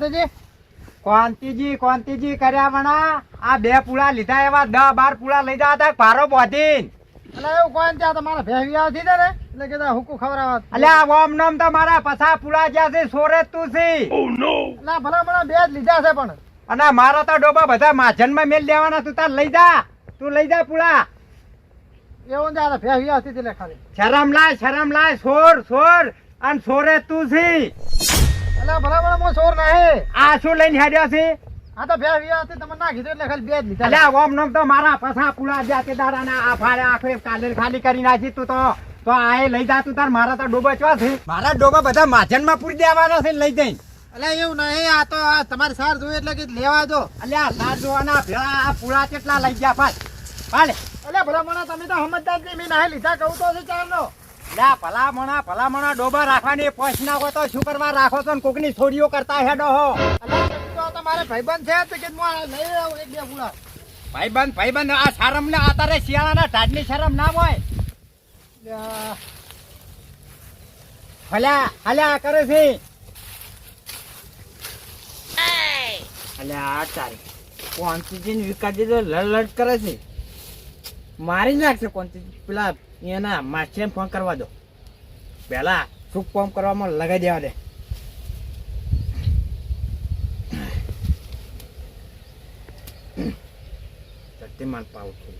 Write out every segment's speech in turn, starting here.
શાંતિજી કોંતીજી કોંતીજી કર્યા વણા. આ બે પુળા લીધા એવા દસ બાર પુળા લઈ જવા હતા પારો બોધીન. એટલે એવું કોઈ ત્યાં તમારા ભેવી આવતી ને? એટલે હુકુ ખવડાવવા. અલ્યા ઓમ નોમ તો મારા પછા પુળા જ્યાં છે સોરે તું છે. ના ભલા ભલા બે જ લીધા છે પણ. અને મારા તો ડોબા બધા માજનમાં મેલ દેવાના તું તાર લઈ જા. તું લઈ જા પુળા. એવું ત્યાં ભેવી આવતી હતી ખાલી. શરમ લાય શરમ લાય સોર સોર. અને સોરે તું છે. ભલા હું ચોર નહીં. આ શું લઈને હેડ્યો છે? આ તો ભેવી આવતી તમને ના કીધું એટલે ખાલી બે જ લીધા. અલ્યા ઓમ નોમ તો મારા પછા પુળા જ્યાં તે દાડાના આ ફાળે આખરે કાલે ખાલી કરી નાખી તું તો. તો આ એ લઈ જા તું તાર મારા તો ડોબા ચવા છે. મારા ડોબા બધા માજનમાં પૂરી દેવાના છે લઈ જઈને. એટલે એવું નહીં આ તો આ તમારી સાર જોયું એટલે કે લેવા દો. અલ્યા લાડ જોવાના ભેળા આ પુળા કેટલા લઈ ગયા ભાઈ હાલે અલ્યા ભલા ભલા તમે તો સમજદાર જ નહીં મેં લીધા કહું તો છે ચારનો. લ્યા ભલામણા ભલામણા ડોબા રાખવાની પોચ હોય તો શું કરવા રાખો છો ને કોકની છોડીઓ કરતા હેડો હો. તમારે ભાઈબંધ છે તો કે હું લઈ આવું એક બે ભાઈબંધ ભાઈબંધ આ શરમ ને આ શિયાળાના ઢાડની શરમ ના હોય. લ્યા, હલ્યા હલ્યા કરે છે. હલ્યા આ તારી કોંતીજી ને વિકાસજી તો લડ કરે છે. મારી નાખશે કોંતીજી પેલા એના માછીને ફોન કરવા દો. પેલા શું ફોન કરવામાં લગાઈ દેવા દે. શક્તિમાન પાવું છું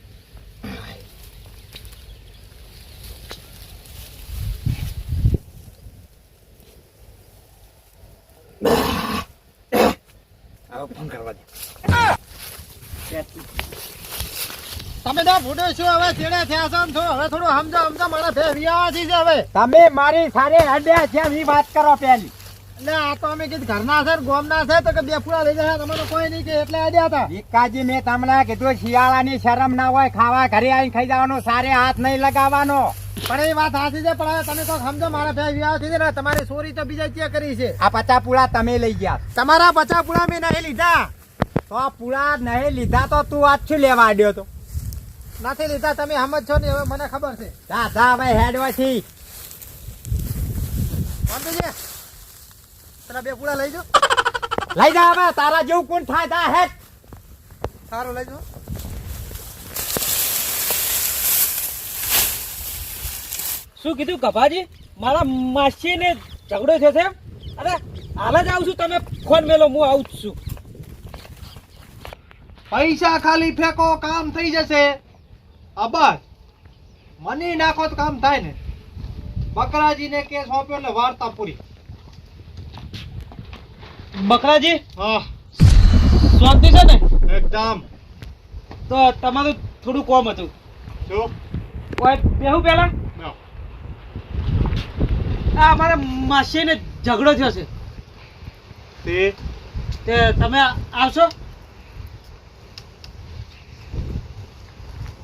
આવો ફોન કરવા દે. તમે તો ફૂટો છો હવે છેડે થયા છો ને હવે થોડું સમજો સમજો મારા ભે વિયાવાથી છે હવે. તમે મારી સારે હડ્યા છે એ વાત કરો પેલી. એટલે આ તો અમે કીધું ઘરના છે ગોમના છે તો કે બે પૂળા લઈ જાય તમારે કોઈ નહીં કે એટલે આડ્યા હતા. વિકાજી મેં તમને કીધું શિયાળાની શરમ ના હોય ખાવા ઘરે આવીને ખાઈ જવાનો સારે હાથ નહીં લગાવવાનો. પણ એ વાત સાચી છે પણ હવે તમે તો સમજો મારા ભાઈ વિવાહ થઈ ને તમારી ચોરી તો બીજા ક્યાં કરી છે? આ પચા પુળા તમે લઈ ગયા. તમારા પચા પૂળા મેં નહીં લીધા. તો આ પુળા નહીં લીધા તો તું આજ શું લેવા આડ્યો તો નથી લીધા તમે સમજ છો ને હવે મને ખબર છે. જા જા હવે હેડવાથી વાંધો તારા બે પૂળા લઈ જો લઈ જા હવે તારા જેવું કોણ થાય તા હેડ. સારું લઈ જો શું કીધું કભાજી મારા માસીને ઝઘડો થયો છે? અરે હાલ જ આવું છું તમે ફોન મેલો હું આવું છું. પૈસા ખાલી ફેંકો કામ થઈ જશે. અબસ મની નાખો તો કામ થાય ને. બકરાજીને કેસ સોંપ્યો એટલે વાર્તા પૂરી. બકરાજી? હા. શાંતિ છે ને? એકદમ. તો તમારું થોડું કોમ હતું. શું? ઓય બેહું પેલા આ અમારા માસીને ઝઘડો થયો છે. તે તમે આવશો?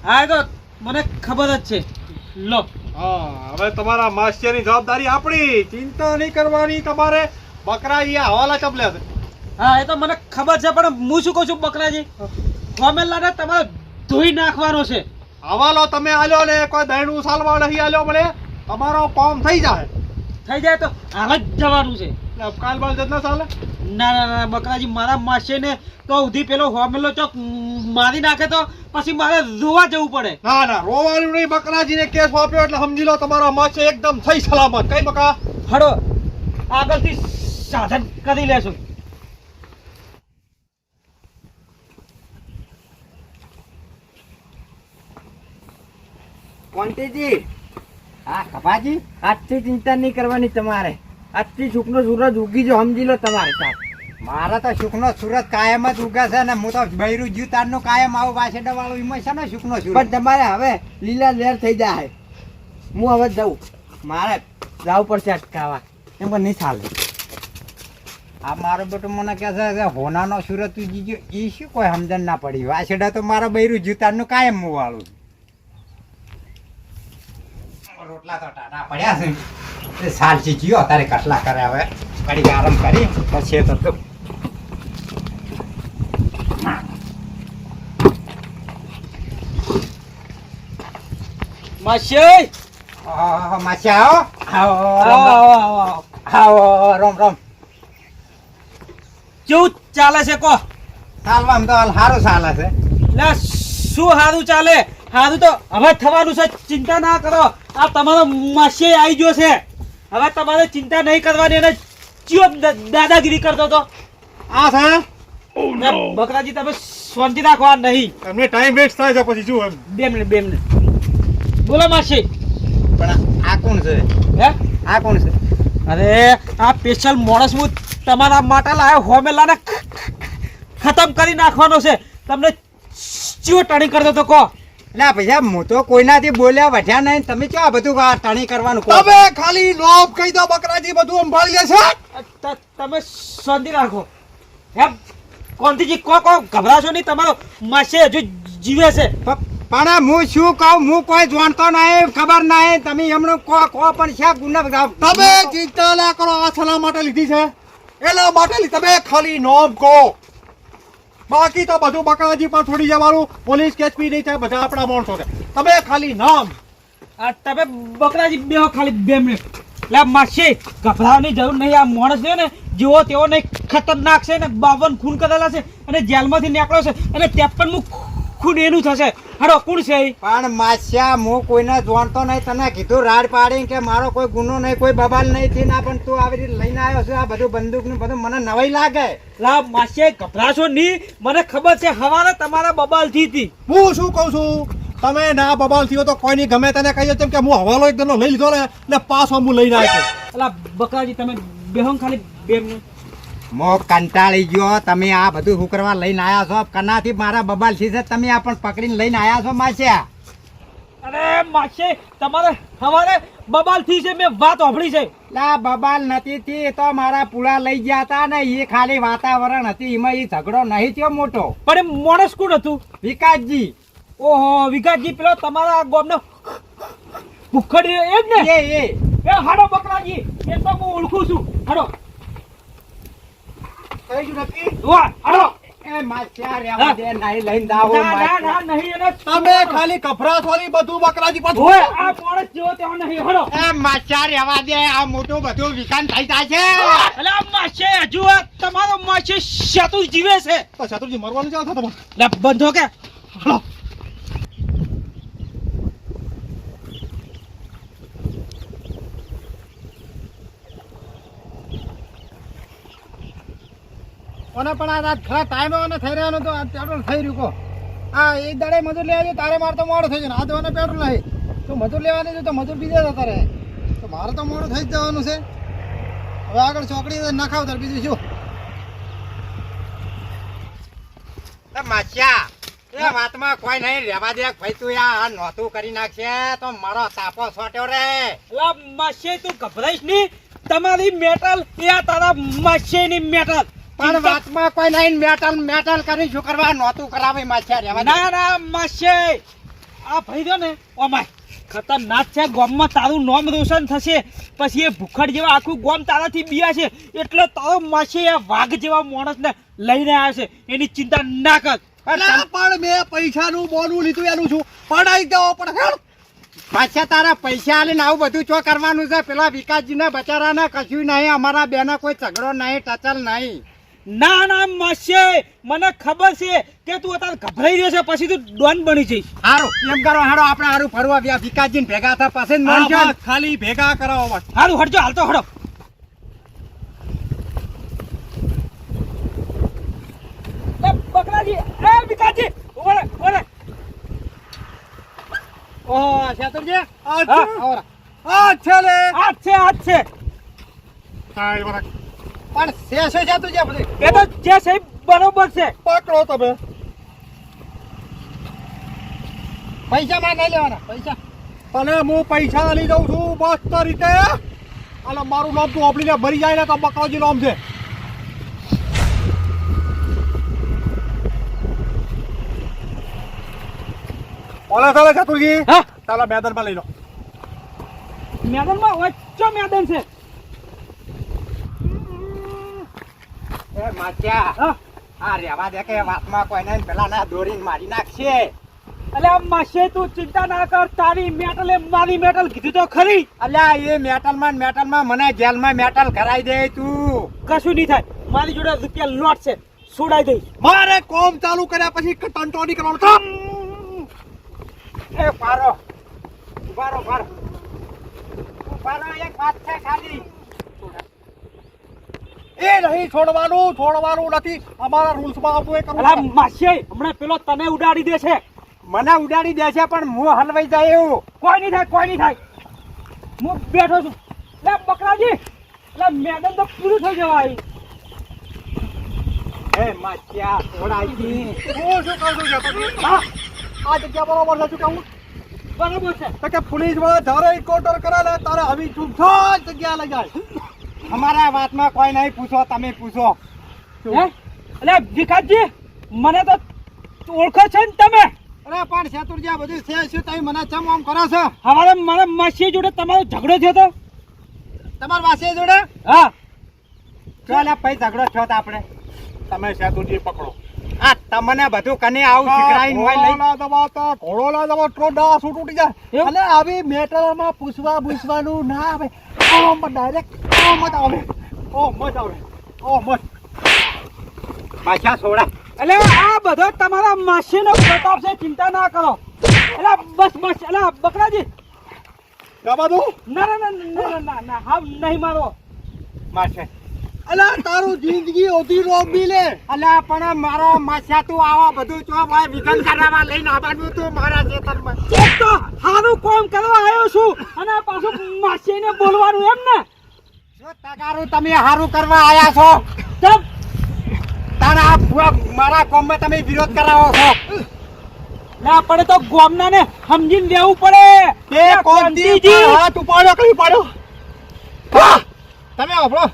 હા તો મને ખબર જ છે. લો. હા હવે તમારા માસ્ટરની જવાબદારી આપણી. ચિંતા નહીં કરવાની તમારે બકરા અહીંયા હવાલા ચપલ્યા છે. હા એ તો મને ખબર છે પણ હું શું કહું છું બકરાજી? ફોમેલાને તમારે ધોઈ નાખવાનો છે. હવાલો તમે આલ્યો ને કોઈ દહીણું સાલવા નહીં આલ્યો મળે તમારો કોમ થઈ જાય. થઈ જાય તો હાલ જ જવાનું છે. કાલ બાલ જત ના ચાલે? ના ના ના બકરાજી મારા માસીને તો ઉધી પેલો હોમેલો ચોક મારી નાખે તો પછી મારે રોવા જવું પડે. ના ના રોવાનું નહીં બકરાજીને કેસ વાપ્યો એટલે સમજી લો તમારા માસે એકદમ થઈ સલામત. કઈ બકા? હડો આગળથી સાધન કરી લેશું. કોંતીજી હા કપાજી આજથી ચિંતા નહીં કરવાની તમારે. આજથી સુખનો સૂરજ ઉગી જો સમજી લો તમારે સાહેબ. મારા તો સુખનો સૂરજ કાયમ જ ઉગે છે ને હું તો બૈરું જ્યું તારનું કાયમ આવું વાસેડા વાળું એમાં છે ને સુખનો સૂરજ પણ તમારે હવે લીલા લેર થઈ જાય. હું હવે જઉં. મારે જવું પડશે અટકાવા એમ પણ નહીં ચાલે. આ મારો બેટો મને કહે છે કે હોનાનો સુરત તું જીજો એ શું કોઈ સમજણ ના પડી? વાસેડા તો મારા બૈરું જૂતારનું કાયમ હું વાળું રોટલા તો ટાટા પડ્યા છે. સાલસી જીઓ તારે કટલા કરે હવે. કડી આરામ કરી. પછી તો માસી! માછી માસી આવો. આવો આવો રામ રામ. કેવું ચાલે છે કો? ચાલવા તો હાલ સારું ચાલે છે. લે શું સારું ચાલે? સારું તો હવે થવાનું છે ચિંતા ના કરો. આ તમારો માસી આવી ગયો છે. હવે તમારે ચિંતા નહીં કરવાની અને ચિયો દાદાગીરી કરતો તો આ છે? બકરાજી તમે શાંતિ રાખો આ નહીં. તમને ટાઈમ વેસ્ટ થાય છે પછી શું એમ? બે મિનિટ બે મિનિટ. બોલો માસી. પણ આ કોણ છે? હે? આ કોણ છે? અરે આ સ્પેશિયલ માણસ હું તમારા માટે લાયો હોમેલાને ખતમ કરી નાખવાનો છે. તમને ચિયો ટાણી કરતો તો કહો. એટલે ભૈયા હું તો કોઈનાથી બોલ્યા વઢ્યા નહીં. તમે ક્યાં આ બધું આ કરવાનું તમે ખાલી લોભ કહી દો બકરાજી બધું સંભાળી લેશે. તમે શાંતિ રાખો. એમ કોંતીજી કો કો ગભરાશો નહીં તમારો માસે હજુ જીવે છે. પણ હું શું કહું? હું કોઈ જાણતો નહીં ખબર નહીં. તમે એમનો કો કો પણ છે ગુના તમે ચિંતા ના કરો આ સલાહ માટે લીધી છે. એના માટે લી- તમે ખાલી નોબ કહો. બાકી તો બધું બકરાજી પર છોડી જવાનું. પોલીસ કેસ બી નહીં થાય, બધા આપણા માણસો છે. તમે ખાલી નામ. આ તમે બકરાજી બેહો ખાલી બે મિનિટ. લે, માસી, ગભરાવાની જરૂર નહીં. આ માણસ છે ને, જેવો તેવો નહીં, ખતરનાક છે ને, બાવન ખૂન કરેલા છે અને જેલમાંથી નીકળ્યો છે. અને ત્રેપન મું ખૂન એનું થશે. હાડો કોણ છે પણ માસ્યા હું કોઈને જોણતો નહીં. તને કીધું રાડ પાડી કે મારો કોઈ ગુનો નહીં કોઈ બબાલ નહીં થી ના પણ તું આવી રીતે લઈને આવ્યો છે આ બધું બંદૂક ને બધું મને નવાઈ લાગે. લા માસ્યા ગભરાશો નહીં. મને ખબર છે હવારે તમારા બબાલથી હતી. હું શું કહું છું? તમે ના બબાલ થયો તો કોઈ નહીં ગમે તને કહી કેમ કે હું હવાલો એક લઈ લીધો ને ને પાછો હું લઈને આવ્યો એટલે અલા બકરાજી તમે બેહમ ખાલી બે મો કંટાળી ગયો. તમે આ બધું શું કરવા લઈને આવ્યા છો. કનાથી મારા બબાલ છે તમે આ પણ પકડીને લઈને આવ્યા છો માસ્યા અરે માસે તમારે હવારે બબાલથી છે મેં વાત સાંભળી છે. લા બબાલ નથી થી તો મારા પૂળા લઈ ગયા હતા ને એ ખાલી વાતાવરણ હતી એમાં એ ઝઘડો નહીં થયો મોટો. પણ મોણસ માણસ કોણ હતું? વિકાસજી. ઓહો વિકાસજી પેલો તમારા ગોમનો ભૂખડી એ જ ને? એ એ. એ હાડો બકરાજી એ તો હું ઓળખું છું. હાડો થઈ ગયું નક્કી? વાહ હાડો એ માસ્યા રહેવા દે નહીં લઈને જાઓ ના ના માસ્યા. ના નહીં એને તમે ખાલી કફરાશ વાળી બધું બકરાજી પર આ માણસ જેવો તેવો નહીં હાડો એ માસ્યા રહેવા દે આ મોટું બધું વિકાન થઈ જાય છે હજુ તમારો માસે શાતું જીવે છે. તો શત્રુજી મરવાનું ચાલો તમારે? બંધો કે. હાલો. અને પણ આ રાત ખરા ટાઈમ અને થઈ રહ્યો તો આ પેટ્રોલ થઈ રહ્યું કહો. આ એક દાડે મજૂર લેવા જોઈએ તારે મારે તો મોડું થઈ જાય આ દવાને પેટ્રોલ નહીં. તો મજૂર લેવા નહીં તો મજૂર બીજા જતા રહે. તો મારે તો મોડું થઈ જ જવાનું છે. હવે આગળ ચોકડી નખાવ તાર બીજું શું? માસ્યા એ વાતમાં કોઈ નહીં. રહેવા દે ભાઈ તું આ નોતું કરી નાખશે તો મારો તાપો છોટ્યો રે. અલા માસે તું ગભરાઈશ નહીં. તમારી મેટલ એ આ તારા માસ્યાની મેટલ પણ વાતમાં કોઈ નહીં મેટલ મેટલ કરી શું કરવા? નોતું કરાવે દે. ના ના માછે આ ભાઈ રહ્યો ને ઓમાય. ખતરનાક છે ગોમમાં તારું નામ રોશન થશે. પછી એ ભૂખડ જેવા આખું ગોમ તારાથી બિયા છે. એટલે તારો માછે એ વાઘ જેવા માણસને લઈને આવ્યો છે. એની ચિંતા ના કર. પણ મેં પૈસાનું બોનું લીધું એનું છું પડાઈ દો પણ. પાછા તારા પૈસા આલીને આવું બધું ચો કરવાનું છે? પેલા વિકાસજીને બચારાને કશું નહીં અમારા બેના કોઈ ઝઘડો નહીં ટચલ નહીં. ના ના માસે મને ખબર છે કે તું અત્યારે ગભરાઈ રહ્યો છે પછી તું ડોન બની જઈશ. હારો એમ કરો હારો આપણે હારું ફરવા ગયા વિકાસજીને ભેગા આ છે. બસ. ખાલી ભેગા કરાવવા માટે હારું હટજો હાલતો હડો. બકરાજી એ વિકાસજી ઊભો રહે. ઓહો શેતુરજી આ. છે. આ છે હાથ છે આ છે. પણ છે શું શેતુરજી આ બધું? એ તો જે છે બરોબર છે. પકડો તમે. પૈસા માં નહીં લેવાના પૈસા. અને હું પૈસા લઈ દઉં છું મસ્ત રીતે. અને મારું નામ તું આપણીને ભરી જાય ને તો બકરાજી નામ છે. ઓલે ચાલે ચતુરજી હા? ચાલો મેદાનમાં લઈ લો. મેદાનમાં વચ્ચે મેદાન છે? એ માચ્યા. હા? આ રેવા દે કે વાતમાં કોઈ નહીં પેલા ના દોરીને મારી નાખશે. આમ માસે તું ચિંતા ના કર. તારી મેટલ એ મારી મેટલ કીધું તો ખરી. અલ્યા એ ને મેટલમાં મને જેલમાં મેટલ કરાઈ દે તું. કશું નહીં થાય. મારી જોડે રૂપિયા લોટ છે. છોડાઈ દઈશ. મારે કોમ ચાલુ કર્યા પછી ટંટો નહીં કરવાનો. થમ! એ પારો. પારો પારો પારો એક વાત છે ખાલી. એ નહીં છોડવાનું છોડવાનું નથી. અમારા રૂલ્સમાં આવતું એ કરવું અલા માસી હમણાં પેલો તને ઉડાડી દે છે. મને ઉડાડી દે છે પણ હું હલવાઈ જાય એવું. કોઈ નહીં થાય કોઈ નહીં થાય. હું બેઠો છું. લે બકરાજી. લે મેડમ તો પૂરું થઈ જવાય. હે માચ્યા છોડાઈ હું શું કહું છું? હા. આ જગ્યા બરોબર નથી કહું. બરાબર છે. તો કે પોલીસમાં વાળા ધારે કરે ને તારે આવી ચૂપચાપ જગ્યા લઈ જાય અમારા વાતમાં કોઈ નહીં પૂછો તમે પૂછો. અલે વિકાસજી મને તો ઓળખો છે ને તમે? અરે પણ શેતુરજી આ બધું છે શું? તમે મને ચમ આમ કરો છો? હવારે મને મસી જોડે તમારો ઝઘડો થયો તો? તમાર વાસી જોડે? હા. ચાલ પછી ઝઘડો થયો તો આપણે. તમે શેતુરજી પકડો. આ તમને બધું કને આવું શીખડાઈને હોય લઈ. તો ઘોડો ઘોડોલા દબાવ તો ડાસ ઉઠ ઉઠી જાય? અને આવી મેટલમાં પૂછવા પૂછવાનું ના આવે. ઓમ ડાયરેક્ટ ઓમ જ આવે ઓમ જ આવે ઓમ જ. પાછા છોડા. એટલે આ બધો તમારા માસીનો પ્રતાપ છે ચિંતા ના કરો. એટલે બસ બસ એટલે બકરાજી. જવા દઉં ના ના ના ના ના ના ના હા નહીં મારો. માસે અલા તારું જિંદગી ઓધી રોબી લે. અલ્યા પણ મારો માસ્યા તું આવા બધું ચો ભાઈ વિઘન કરાવવા લઈને આવવાનું તું મારા ખેતરમાં. તો સારું કામ કરવા આવ્યો છું અને પાછું માસીને બોલવાનું એમ ને. જો તગારું તમે હારું કરવા આયા છો તમ તારા મારા કોમમાં તમે વિરોધ કરાવો છો. ના પડે તો ગોમના ને સમજીને લેવું પડે. તે કોમથી કોંતીજી. હાથ ઉપાડો કઈ પાડો તમે ઓફળો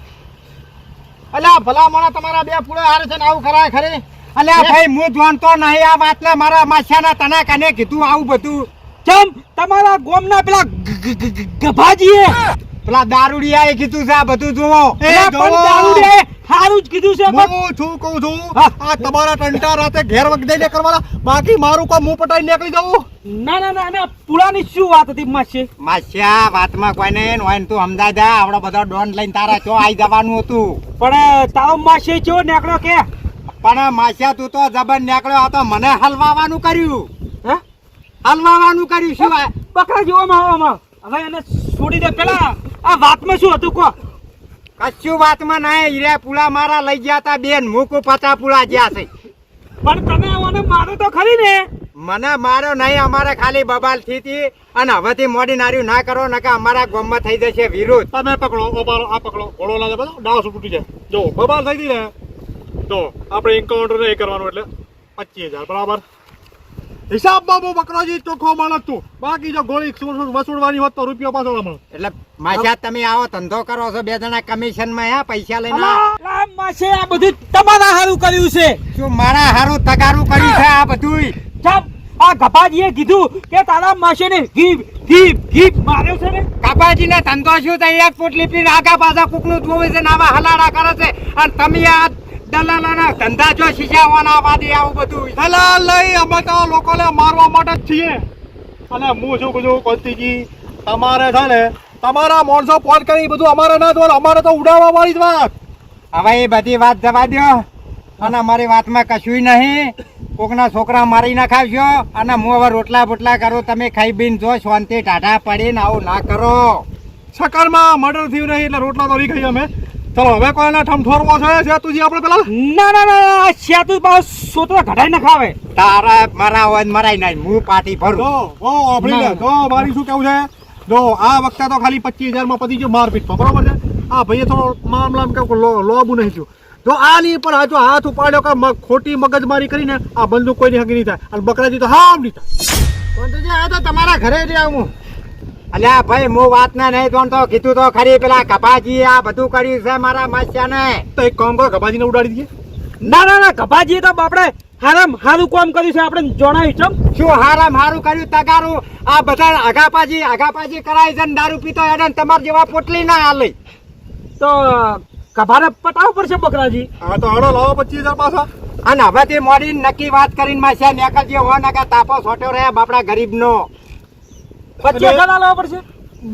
અલ્યા ભલા મોણા તમારા બે પૂળે હારે છે ને આવું કરાય ખરી? અલ્યા ભાઈ હું જાણતો નહીં આ વાતને મારા માસ્યાના તને કને કીધું આવું બધું. ચમ તમારા ગોમના પેલા ગભાજીએ? પેલા દારૂડિયાએ કીધું છે આ બધું જુઓ. એ પણ જોવો. દારૂડિયાએ હારું જ કીધું છે હું છું કહું છું આ તમારા ટંટા રાતે ઘેર વગડે કરવાના. બાકી મારું કો મું પટાઈ નીકળી જવું? ના ના ના ના પુરાની શું વાત હતી માસી? માસ્યા વાતમાં કોઈ ને હોય ને તું સમજાય જા આવડો બધો ડોન લઈને તારા ચો આઈ જવાનું હતું. પણ તારો માસી ચો નીકળ્યો કે? પણ માસ્યા તું તો જબર નીકળ્યો આ તો મને હલવાવાનું કર્યું. હે? હલવાવાનું કર્યું શું આ? બકરા જેવો માવામાં હવે એને છોડી દે. પેલા આ વાતમાં શું હતું કો કશું વાતમાં નહીં હીરા પુલા મારા લઈ ગયા તા બેન મૂકું પતા પુલા ગયા છે. પણ તમે મને મારો તો ખરી ને. મને મારો નહીં અમારે ખાલી બબાલથી હતી અને હવેથી મોડી નાર્યું ના કરો નકા અમારા ગામમાં થઈ જશે વિરોધ. તમે પકડો ઓબારો આ પકડો. ઘોડો લાગે બધો ડાસ તૂટી જાય. જો બબાલ થઈ ગઈ ને. તો આપણે એન્કાઉન્ટર નહીં કરવાનું એટલે પચીસ હજાર બરાબર? હિસાબ બાબુ બકરાજી ચોખ્ખો માણસ બાકી જો ગોળી વસૂલવાની હોત તો રૂપિયો પાછો મળે એટલે માછા તમે આવો ધંધો કરો છો બે જણા કમિશનમાં હે પૈસા લઈને અલા, આ બધું તમારા હારું કર્યું છે. શું મારા હારું તગારું કર્યું છે આ બધું ચમ આ ગભાજીએ કીધું કે તારા માસીને ઘી ઘી ઘી માર્યો છે ને. કાપાજી ધંધો શું થાય એક પોટલી પીને આગા પાછા કુકનું જોવે છે ને આવા હલાડા કરે છે. અને તમે આ દલાલાના ધંધા જો શીશાવાના વાદી આવું બધું. દલાલ લઈ અમે તો લોકોને મારવા માટે જ છીએ. અને હું શું કહું છું કોંતીજી તમારે છે ને તમારા માણસો ફોન કરી બધું અમારે ના દો અમારે તો ઉડાવવા વાળી જ વાત. હવે એ બધી વાત જવા દો અને અમારી વાતમાં કશું નહીં. કોકના છોકરા મારી નાખાવશો અને હું હવે રોટલા બોટલા કરું તમે ખાઈ પીને જો શાંતિ ટાઢા પડીને આવું ના કરો. સકરમાં મર્ડર થયું નહીં એટલે રોટલા તો ખાઈ અમે. ચલો હવે કોઈના ઠમઠોરવો છે? સેતુજી આપણે પેલા? ના ના ના સેતુ પાસ સોતરા ઘટાઈ ના ખાવે. તારા મારા હોય ને મરાય નાય હું પાટી ભરું. જો ઓ આપણી લે. જો મારી શું કેવું છે? જો આ વખતે તો ખાલી પચીસ હજારમાં પતી ગયો મારપીટ બરોબર છે? આ ભાઈએ થોડો મામલા કેવું લો લોબું નહીં થયું. જો આની પર આ જો હાથ ઉપાડ્યો કે ખોટી મગજમારી કરીને આ બંદૂક કોઈની હગી નહીં થાય. અને બકરાજી તો હામ નહીં થાય આ તો તમારા ઘરે જ હું અલ્યા ભાઈ હું વાત ના નહીં તો કીધું તો ખરી. પેલા કપાજી આ બધું કર્યું છે મારા માસ્યાને. તો એક કામ કરો ગભાજીને ઉડાડી દઈએ. ના ના ના કપાજી તો આપણે હારામ હારું કામ કર્યું છે આપણે જણાવ્યું ચમ. શું હારામ હારું કર્યું? તગારું આ બધા આઘાપાજી આઘાપાજી કરાય છે દારૂ પીતો એને તમારા જેવા પોટલી ના હાલે. તો કભાને પટાવવું પડશે બકરાજી. હા તો હાડો લાવો પચીસ હજાર પાછા. અને હવેથી મોડી નક્કી વાત કરીને માસ્યા નીકળજે હો નકા તાપો છોટ્યો રહે બાપડા ગરીબનો. પચીસ હજાર લાવવા પડશે?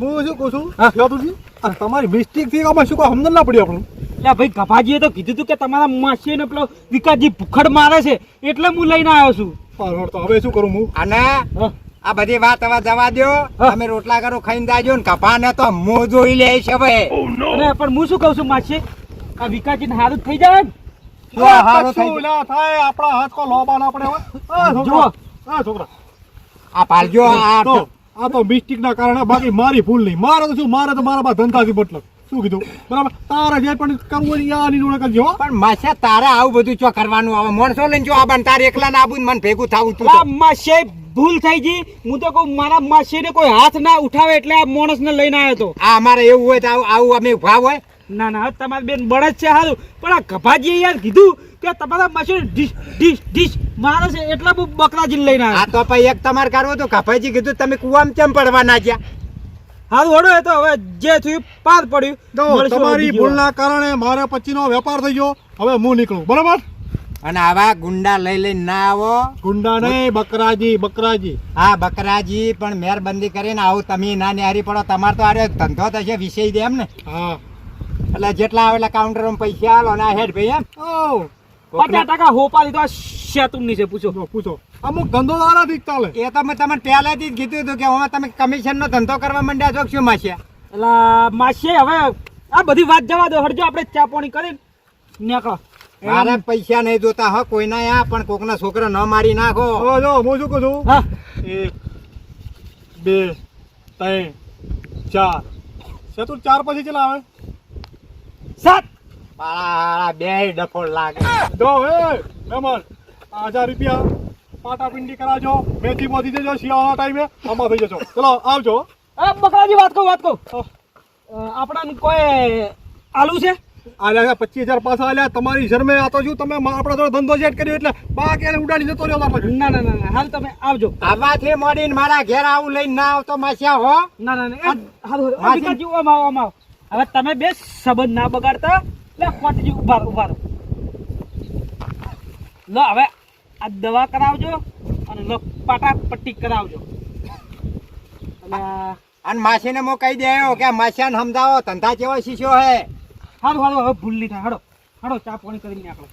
હું શું કહું છું. તમારી મિસ્ટેકથી આમાં શું સમજણ ના પડી આપણું એટલે ભાઈ ગભાજીએ તો કીધું તું કે તમારા માસીને પેલો વિકાસજી ભૂખડ મારે છે એટલે હું લઈને આવ્યો છું. તો હવે શું કરું હું? અને આ બધી વાત હવે જવા દ્યો. હા. તમે રોટલા કરો ખાઈને જાજો ને કપાને તો મોં જોઈ લે છે ભાઈ. અને પણ હું શું કહું છું માસી આ વિકાસજીને હારું થઈ જાય ને? હારું થઈ થાય આપણા હાથ કો લોબા ના પડે આ જુઓ. છોકરા. આ પાલજો આ તો આ તો મિસ્ટેક ના કારણે બાકી મારી ભૂલ નહીં. મારે તો શું? મારે તો મારા બા ધંધાથી મતલબ. શું કીધું? બરાબર? તારે જે પણ કરવું હોય એ આની જોડે કરજો હો. પણ માસા તારે આવું બધું ચો કરવાનું? આવે માણસો લઈને જો આ બન તારે એકલા ના આવું મને ભેગું થવું તું આ માસી ભૂલ થઈ ગઈ. હું તો કહું મારા માસીને કોઈ હાથ ના ઉઠાવે એટલે આ માણસને લઈને આવ્યો હતો આ અમારે એવું હોય તો આવું આવું અમે ભાવ હોય. ના ના તમારી બેન બળદ છે સારું પણ આ ગભાજીએ યાર કીધું કે તમારા મશીન ડીશ ડીશ ડીશ મારે છે એટલે બકરા જીલ લઈને આ તો ભાઈ એક તમારે કરવું તો કપાઈજી કીધું તમે કુવામાં કેમ પડવા ના ગયા? હારું હડો એ તો હવે જે થયું પાર પડ્યું. તો તમારી. ભૂલના કારણે મારે પછીનો વેપાર થઈ ગયો. હવે હું નીકળું. બરાબર? અને આવા ગુંડા લઈ લઈને ના આવો. ગુંડા નહીં બકરાજી બકરાજી. હા બકરાજી પણ મહેરબંદી કરીને આવું. તમે ના ન્યારી પડો તમારે તો આરે ધંધો થશે વિષય દે એમ ને. હા. એટલે જેટલા આવે એટલે કાઉન્ટરમાં પૈસા આલો ના હેડ ભાઈ એમ. ઓ પચાસ ટકા હોપા લીધો આ શેતુનની છે પૂછો. પૂછો. અમુક ધંધો દ્વારા જ ચાલે એ તમે તમે તમને પહેલાથી જ કીધું હતું કે હવે તમે કમિશનનો ધંધો કરવા માંડ્યા છો શું માસિયા એટલે માસિયા હવે આ બધી વાત જવા દો હરજો આપણે ચા પાણી કરીને નીકળો. મારે પૈસા નહીં જોતા હો કોઈના આ પણ કોકના છોકરા ન મારી નાખો. જો હું શું કહું છું? હા. એક બે ત્રણ ચાર. ચતુર ચાર પછી કેટલા આવે? સાત. પાળા બે ડફોળ લાગે. જો એ મહેમાન હજાર રૂપિયા. પાટાપિંડી કરાવજો. મેથી મોથી દેજો શિયાળાના ટાઈમે. આમાં થઈ જશો ચલો આવજો. બકરાજી વાત કહું વાત કહું. અ, કોઈ આલુ છે? આલ્યા પચીસ હજાર પાછા આલ્યા. તમારી શરમે આ તો શું તમે આપણા ધંધો સેટ કર્યો એટલે બાકી એને ઉડાડી જતો રહ્યો ના ના ના હાલ તમે આવજો. આવાથી મોડીને મારા ઘેર આવું લઈને ના આવતો માસ્યા હો? ના ના ના હાલ હવે તમે બે સંબંધ ના બગાડતા. લે ખોટજી ઊભા ઊભા. લો હવે આ દવા કરાવજો અને લો પાટા પટ્ટી કરાવજો. અને માસીને હું કહી દેયો કે માસિયાને સમજાવો ધંધા જેવો શીશો હે? હારું હારું હવે ભૂલ નહીં થાય. હડો હડો ચા પાણી કરીને નીકળો.